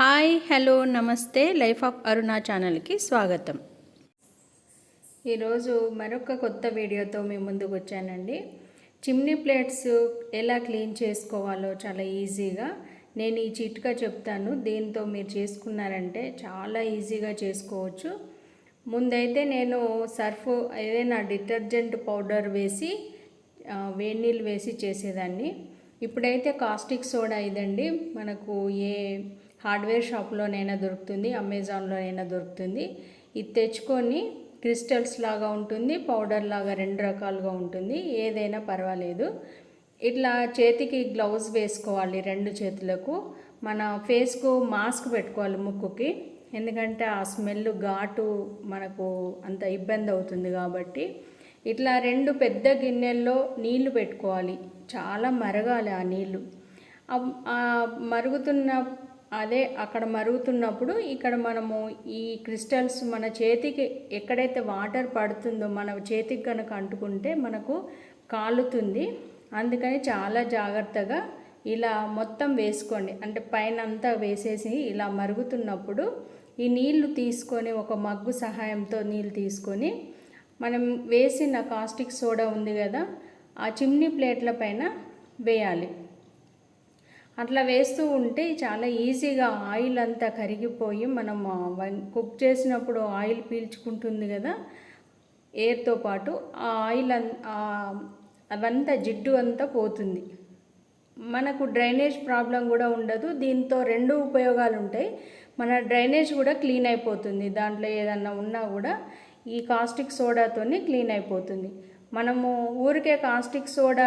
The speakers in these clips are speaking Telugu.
హాయ్ హలో నమస్తే లైఫ్ ఆఫ్ అరుణ ఛానల్కి స్వాగతం. ఈరోజు మరొక కొత్త వీడియోతో మీ ముందుకు వచ్చానండి. చిమ్నీ ప్లేట్స్ ఎలా క్లీన్ చేసుకోవాలో చాలా ఈజీగా నేను ఈ చిట్కా చెప్తాను. దీంతో మీరు చేసుకున్నారంటే చాలా ఈజీగా చేసుకోవచ్చు. ముందైతే నేను సర్ఫ్ ఏదైనా డిటర్జెంట్ పౌడర్ వేసి వేడి నీళ్ళు వేసి చేసేదాన్ని. ఇప్పుడైతే కాస్టిక్ సోడా ఇదండి. మనకు ఏ హార్డ్వేర్ షాప్లోనైనా దొరుకుతుంది అమెజాన్లోనైనా దొరుకుతుంది. ఇది తెచ్చుకొని క్రిస్టల్స్ లాగా ఉంటుంది పౌడర్ లాగా రెండు రకాలుగా ఉంటుంది ఏదైనా పర్వాలేదు. ఇట్లా చేతికి గ్లౌజ్ వేసుకోవాలి రెండు చేతులకు. మన ఫేస్కు మాస్క్ పెట్టుకోవాలి ముక్కుకి ఎందుకంటే ఆ స్మెల్ ఘాటు మనకు అంత ఇబ్బంది అవుతుంది కాబట్టి. ఇట్లా రెండు పెద్ద గిన్నెల్లో నీళ్ళు పెట్టుకోవాలి చాలా మరగాలి ఆ నీళ్ళు. మరుగుతున్న అదే అక్కడ మరుగుతున్నప్పుడు ఇక్కడ మనము ఈ క్రిస్టల్స్ మన చేతికి ఎక్కడైతే వాటర్ పడుతుందో మన చేతికి కనుక అంటుకుంటే మనకు కాలుతుంది. అందుకని చాలా జాగ్రత్తగా ఇలా మొత్తం వేసుకోండి. అంటే పైన అంతా వేసేసి ఇలా మరుగుతున్నప్పుడు ఈ నీళ్ళు తీసుకొని ఒక మగ్గు సహాయంతో నీళ్ళు తీసుకొని మనం వేసిన కాస్టిక్ సోడా ఉంది కదా ఆ చిమ్నీ ప్లేట్ల పైన వేయాలి. అట్లా వేస్తూ ఉంటే చాలా ఈజీగా ఆయిల్ అంతా కరిగిపోయి మనం వన్- కుక్ చేసినప్పుడు ఆయిల్ పీల్చుకుంటుంది కదా? ఎయిర్తో పాటు ఆ ఆయిల్ అవంతా జిడ్డు అంతా పోతుంది. మనకు డ్రైనేజ్ ప్రాబ్లం కూడా ఉండదు. దీంతో రెండు ఉపయోగాలు ఉంటాయి. మన డ్రైనేజ్ కూడా క్లీన్ అయిపోతుంది. దాంట్లో ఏదన్నా ఉన్నా కూడా ఈ కాస్టిక్ సోడాతోనే క్లీన్ అయిపోతుంది. మనము ఊరికే కాస్టిక్ సోడా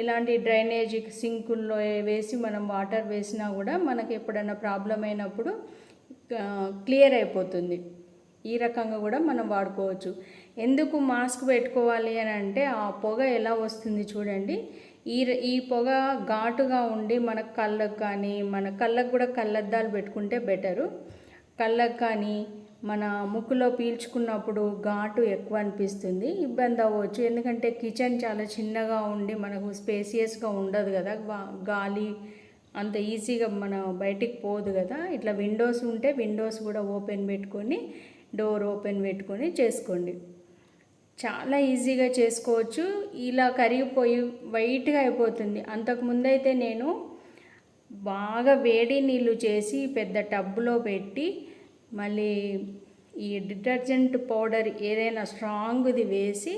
ఇలాంటి డ్రైనేజ్ సింకుల్లో వేసి మనం వాటర్ వేసినా కూడా మనకి ఎప్పుడైనా ప్రాబ్లం అయినప్పుడు క్లియర్ అయిపోతుంది. ఈ రకంగా కూడా మనం వాడుకోవచ్చు. ఎందుకు మాస్క్ పెట్టుకోవాలి అని అంటే ఆ పొగ ఎలా వస్తుంది చూడండి. ఈ ఈ పొగ ఘాటుగా ఉండి మన కళ్ళకు కానీ మన కళ్ళకు కూడా కళ్ళద్దాలు పెట్టుకుంటే బెటరు. కళ్ళకు కానీ మన ముక్కులో పీల్చుకున్నప్పుడు ఘాటు ఎక్కువ అనిపిస్తుంది ఇబ్బంది అవ్వచ్చు. ఎందుకంటే కిచెన్ చాలా చిన్నగా ఉండి మనకు స్పేసియస్గా ఉండదు కదా. వా- గాలి అంత ఈజీగా మన బయటికి పోదు కదా. ఇట్లా విండోస్ ఉంటే విండోస్ కూడా ఓపెన్ పెట్టుకొని డోర్ ఓపెన్ పెట్టుకొని చేసుకోండి. చాలా ఈజీగా చేసుకోవచ్చు. ఇలా కరిగిపోయి వైట్గా అయిపోతుంది. అంతకుముందైతే నేను బాగా వేడి నీళ్ళు చేసి పెద్ద టబ్లో పెట్టి మళ్ళీ ఈ డిటర్జెంట్ పౌడర్ ఏదైనా స్ట్రాంగ్ది వేసి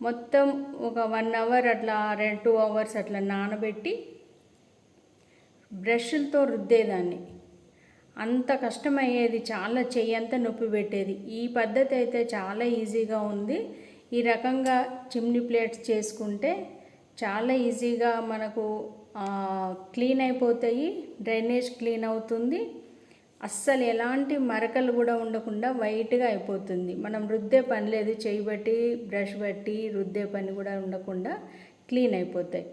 మొత్తం ఒక వన్ అవర్ అట్లా టూ అవర్స్ అట్లా నానబెట్టి బ్రష్లతో రుద్దేదాన్ని. అంత కష్టమయ్యేది చాలా చెయ్యంతా నొప్పి పెట్టేది. ఈ పద్ధతి అయితే చాలా ఈజీగా ఉంది. ఈ రకంగా చిమ్నీ ప్లేట్స్ చేసుకుంటే చాలా ఈజీగా మనకు క్లీన్ అయిపోతాయి డ్రైనేజ్ క్లీన్ అవుతుంది. అస్సలు ఎలాంటి మరకలు కూడా ఉండకుండా వైట్గా అయిపోతుంది. మనం రుద్దే పని లేదు చేయి బట్టి బ్రష్ బట్టి రుద్దే పని కూడా ఉండకుండా క్లీన్ అయిపోతాయి.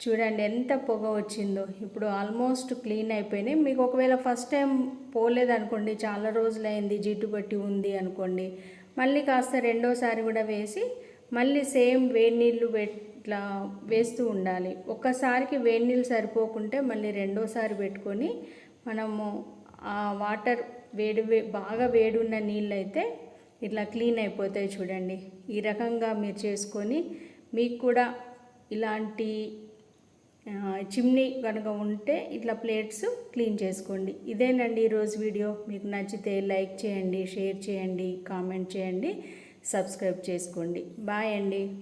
చూడండి ఎంత పొగ వచ్చిందో. ఇప్పుడు ఆల్మోస్ట్ క్లీన్ అయిపోయినాయి. మీకు ఒకవేళ ఫస్ట్ టైం పోలేదనుకోండి చాలా రోజులైంది జిడ్డు పట్టి ఉంది అనుకోండి మళ్ళీ కాస్త రెండోసారి కూడా వేసి మళ్ళీ సేమ్ వేడి నీళ్ళు ఇట్లా వేస్తూ ఉండాలి. ఒక్కసారికి వేడి నీళ్ళు సరిపోకుంటే మళ్ళీ రెండోసారి పెట్టుకొని మనము ఆ వాటర్ వేడి వే- బాగా వేడి ఉన్న నీళ్ళు అయితే ఇట్లా క్లీన్ అయిపోతాయి చూడండి. ఈ రకంగా మీరు చేసుకొని మీకు కూడా ఇలాంటి చిమ్నీ కనుక ఉంటే ఇట్లా ప్లేట్స్ క్లీన్ చేసుకోండి. ఇదేనండి ఈరోజు వీడియో. మీకు నచ్చితే లైక్ చేయండి షేర్ చేయండి కామెంట్ చేయండి సబ్స్క్రైబ్ చేసుకోండి. బాయ్ అండి.